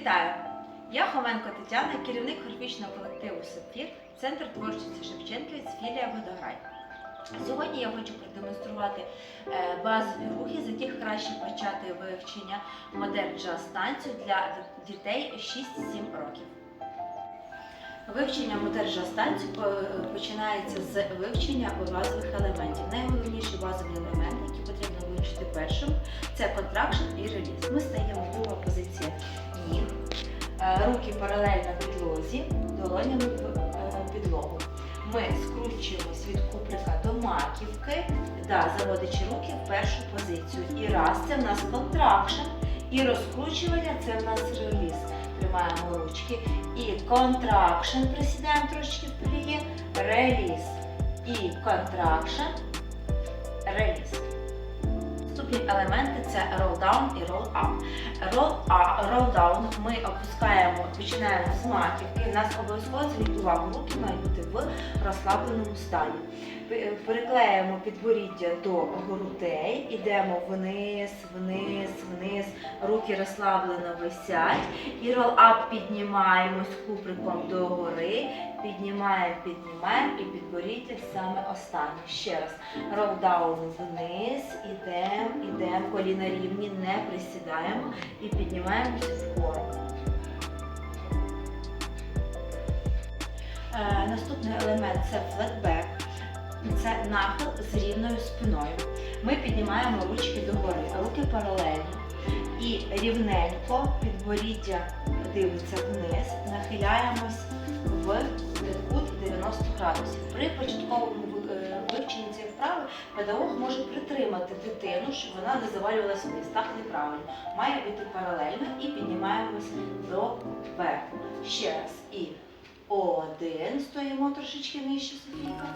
Вітаю! Я Хоменко Тетяна, керівник хореографічного колективу Сапфір, Центр творчості Шевченківець, філія Водограй. Сьогодні я хочу продемонструвати е, базові рухи, з яких краще почати вивчення модель джаз танцю для дітей 6-7 років. Вивчення модель джаз танцю починається з вивчення базових елементів. Найголовніші базові елементи, потрібно першим, це контракшн і реліз. Ми стаємо друга позиція ніг, Е, руки паралельно підлозі, долонями в е, підлогу. Ми скручуємось від куприка до маківки, да, заводячи руки в першу позицію. І раз це в нас контракшн, і розкручування це в нас реліз. Тримаємо ручки. І контракшн, присідаємо трошечки в пліє, реліз. І контракшн, реліз. Наступні елементи це roll down і roll up. Roll, а, roll down ми опускаємо, починаємо з маківки. У нас обов'язково зверніть увагу, руки мають бути в розслабленому стані. Пе- Переклеїмо підборіддя до грудей, ідемо вниз, вниз, вниз, руки розслаблено висять. І up піднімаємось куприком догори, піднімаємо, піднімаємо і підборіддя саме останнє. Ще раз. Down вниз, ідемо, ідемо, коліна рівні, не присідаємо і піднімаємося наступний елемент це флетбек. Це нахил з рівною спиною. Ми піднімаємо ручки догори, руки паралельно. І рівненько підборіддя дивиться вниз, нахиляємось в кут 90 градусів. При початковому е, вивченні цієї вправи педагог може притримати дитину, щоб вона не завалювалася вниз. Так неправильно. Має бути паралельно і піднімаємось до верху. Ще раз. І один. Стоїмо трошечки нижче Софійка.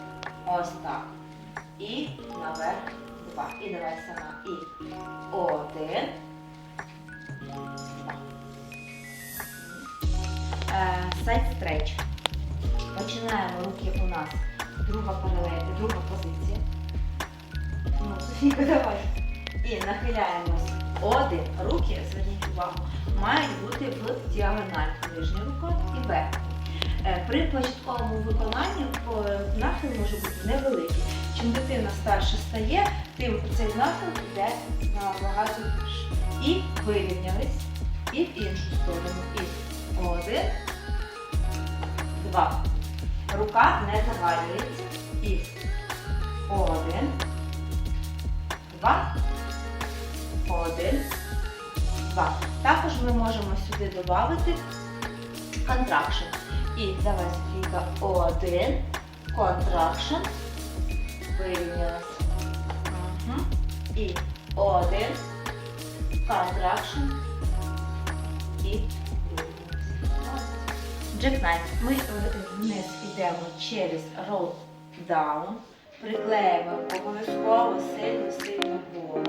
Ось так. І наверх два. І давай сама. І один. Е, Сайд стреч. Починаємо руки у нас. Друга паралель, друга позиція. Ну, Софійка, давай. І нахиляємось. Один. Руки, зверніть увагу, мають бути в діагональ. Нижня рука і верхня. Е, При початковому виконанні е, нахил може бути невеликий. Чим дитина старше стає, тим цей нахил йде набагато більше. І вирівнялись, і в іншу сторону. І один, два. Рука не завалюється. І один, два, один, два. Також ми можемо сюди додати контракшн. І давай, Софійка, один, контракшн, вирівнялась. Угу. І один, контракшн і. Джекнайт. Ми е, вниз йдемо через roll down, приклеїмо обов'язково сильно-сильно вгору.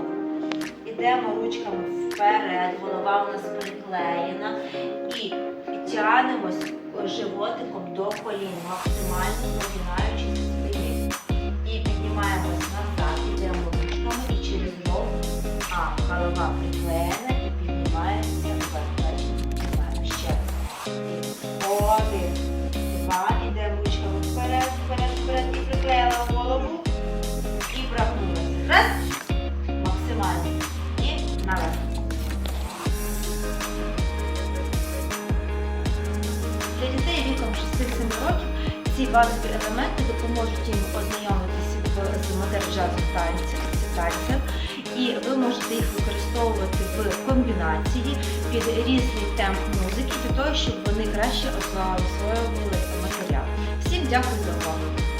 Ідемо ручками вперед, голова у нас приклеєна. І тягнемось животиком колін, максимально нагинаючись в спині. І піднімаємось назад, йдемо ручками і через ногу. А, голова приклеєна ці базові елементи допоможуть їм ознайомитися з модель джазу танців, танців. І ви можете їх використовувати в комбінації під різний темп музики для того, щоб вони краще освоювали матеріал. Всім дякую за увагу!